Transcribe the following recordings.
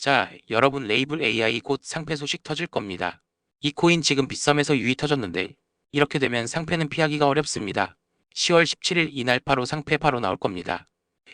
자, 여러분 레이블 AI 곧 상패 소식 터질 겁니다. 이 코인 지금 빗썸에서 유이 터졌는데 이렇게 되면 상패는 피하기가 어렵습니다. 10월 17일 이날 바로 상패 바로 나올 겁니다.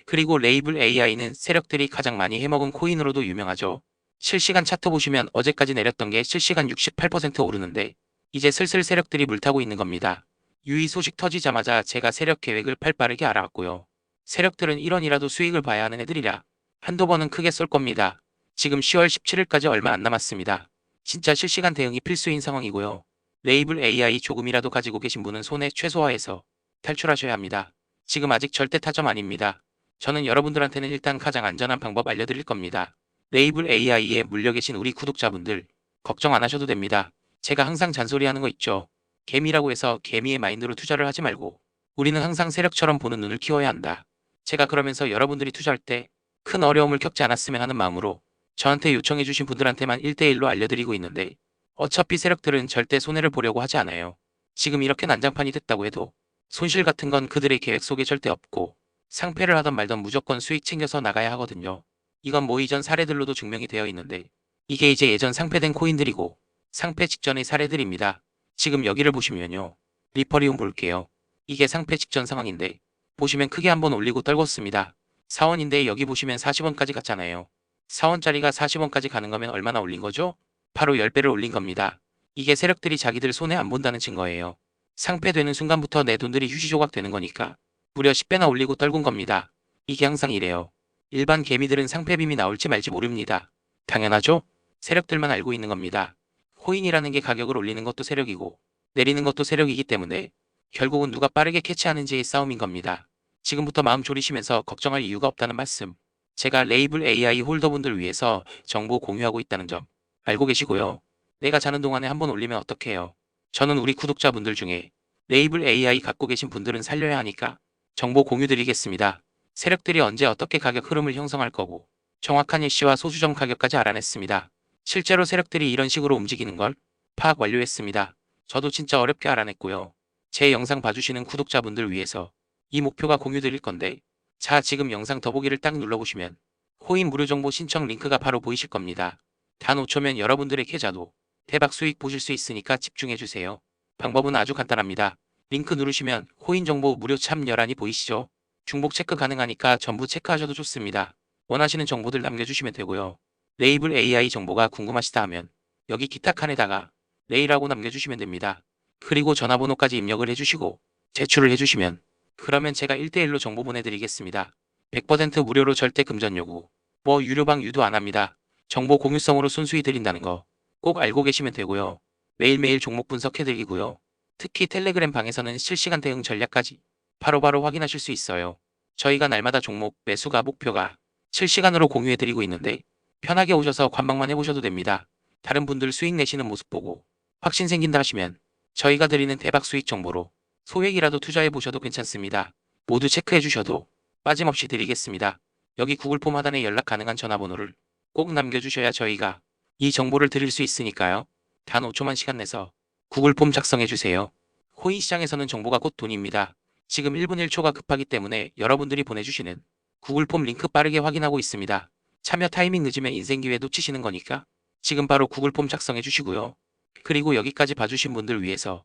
그리고 레이블 AI는 세력들이 가장 많이 해먹은 코인으로도 유명하죠. 실시간 차트 보시면 어제까지 내렸던 게 실시간 68% 오르는데 이제 슬슬 세력들이 물타고 있는 겁니다. 유이 소식 터지자마자 제가 세력 계획을 팔빠르게 알아왔고요. 세력들은 1원이라도 수익을 봐야 하는 애들이라 한두 번은 크게 쏠 겁니다. 지금 10월 17일까지 얼마 안 남았습니다. 진짜 실시간 대응이 필수인 상황이고요. 레이블 AI 조금이라도 가지고 계신 분은 손에 최소화해서 탈출하셔야 합니다. 지금 아직 절대 타점 아닙니다. 저는 여러분들한테는 일단 가장 안전한 방법 알려드릴 겁니다. 레이블 AI에 물려 계신 우리 구독자분들 걱정 안 하셔도 됩니다. 제가 항상 잔소리하는 거 있죠. 개미라고 해서 개미의 마인드로 투자를 하지 말고 우리는 항상 세력처럼 보는 눈을 키워야 한다. 제가 그러면서 여러분들이 투자할 때 큰 어려움을 겪지 않았으면 하는 마음으로 저한테 요청해 주신 분들한테만 1대1로 알려드리고 있는데 어차피 세력들은 절대 손해를 보려고 하지 않아요. 지금 이렇게 난장판이 됐다고 해도 손실 같은 건 그들의 계획 속에 절대 없고 상패를 하던 말던 무조건 수익 챙겨서 나가야 하거든요. 이건 뭐 이전 사례들로도 증명이 되어 있는데 이게 이제 예전 상패된 코인들이고 상패 직전의 사례들입니다. 지금 여기를 보시면요. 리퍼리움 볼게요. 이게 상패 직전 상황인데 보시면 크게 한번 올리고 떨궜습니다. 4원인데 여기 보시면 40원까지 갔잖아요. 4원짜리가 40원까지 가는 거면 얼마나 올린 거죠? 바로 10배를 올린 겁니다. 이게 세력들이 자기들 손해 안 본다는 증거예요. 상패되는 순간부터 내 돈들이 휴지조각 되는 거니까 무려 10배나 올리고 떨군 겁니다. 이게 항상 이래요. 일반 개미들은 상패빔이 나올지 말지 모릅니다. 당연하죠? 세력들만 알고 있는 겁니다. 코인이라는 게 가격을 올리는 것도 세력이고 내리는 것도 세력이기 때문에 결국은 누가 빠르게 캐치하는지의 싸움인 겁니다. 지금부터 마음 졸이시면서 걱정할 이유가 없다는 말씀. 제가 레이블 AI 홀더분들 위해서 정보 공유하고 있다는 점 알고 계시고요. 내가 자는 동안에 한번 올리면 어떡해요. 저는 우리 구독자분들 중에 레이블 AI 갖고 계신 분들은 살려야 하니까 정보 공유 드리겠습니다. 세력들이 언제 어떻게 가격 흐름을 형성할 거고 정확한 일시와 소수점 가격까지 알아냈습니다. 실제로 세력들이 이런 식으로 움직이는 걸 파악 완료했습니다. 저도 진짜 어렵게 알아냈고요. 제 영상 봐주시는 구독자분들 위해서 이 목표가 공유 드릴 건데 자 지금 영상 더보기를 딱 눌러보시면 코인 무료 정보 신청 링크가 바로 보이실 겁니다. 단 5초면 여러분들의 계좌도 대박 수익 보실 수 있으니까 집중해주세요. 방법은 아주 간단합니다. 링크 누르시면 코인 정보 무료 참여란이 보이시죠? 중복 체크 가능하니까 전부 체크하셔도 좋습니다. 원하시는 정보들 남겨주시면 되고요. 레이블 AI 정보가 궁금하시다 하면 여기 기타 칸에다가 레이라고 남겨주시면 됩니다. 그리고 전화번호까지 입력을 해주시고 제출을 해주시면 그러면 제가 1대1로 정보 보내드리겠습니다. 100% 무료로 절대 금전 요구. 뭐 유료방 유도 안 합니다. 정보 공유성으로 순수히 드린다는 거 꼭 알고 계시면 되고요. 매일매일 종목 분석해드리고요. 특히 텔레그램 방에서는 실시간 대응 전략까지 바로바로 확인하실 수 있어요. 저희가 날마다 종목 매수가 목표가 실시간으로 공유해드리고 있는데 편하게 오셔서 관망만 해보셔도 됩니다. 다른 분들 수익 내시는 모습 보고 확신 생긴다 하시면 저희가 드리는 대박 수익 정보로 소액이라도 투자해 보셔도 괜찮습니다. 모두 체크해 주셔도 빠짐없이 드리겠습니다. 여기 구글 폼 하단에 연락 가능한 전화번호를 꼭 남겨주셔야 저희가 이 정보를 드릴 수 있으니까요. 단 5초만 시간 내서 구글 폼 작성해 주세요. 코인 시장에서는 정보가 곧 돈입니다. 지금 1분 1초가 급하기 때문에 여러분들이 보내주시는 구글 폼 링크 빠르게 확인하고 있습니다. 참여 타이밍 늦으면 인생 기회 놓치시는 거니까 지금 바로 구글 폼 작성해 주시고요. 그리고 여기까지 봐주신 분들 위해서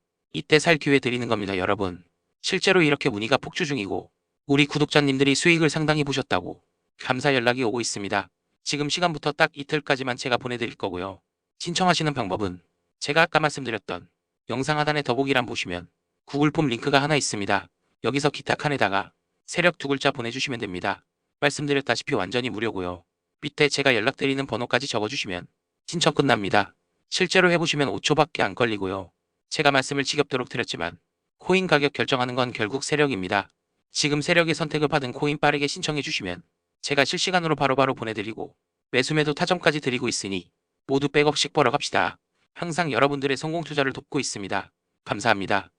이때 살 기회 드리는 겁니다 여러분. 실제로 이렇게 문의가 폭주 중이고 우리 구독자님들이 수익을 상당히 보셨다고 감사 연락이 오고 있습니다. 지금 시간부터 딱 이틀까지만 제가 보내드릴 거고요. 신청하시는 방법은 제가 아까 말씀드렸던 영상 하단의 더보기란 보시면 구글 폼 링크가 하나 있습니다. 여기서 기타 칸에다가 세력 두 글자 보내주시면 됩니다. 말씀드렸다시피 완전히 무료고요. 밑에 제가 연락드리는 번호까지 적어주시면 신청 끝납니다. 실제로 해보시면 5초밖에 안 걸리고요. 제가 말씀을 지겹도록 드렸지만 코인 가격 결정하는 건 결국 세력입니다. 지금 세력의 선택을 받은 코인 빠르게 신청해 주시면 제가 실시간으로 바로 바로 보내드리고 매수매도 타점까지 드리고 있으니 모두 백업씩 벌어 갑시다. 항상 여러분들의 성공 투자를 돕고 있습니다. 감사합니다.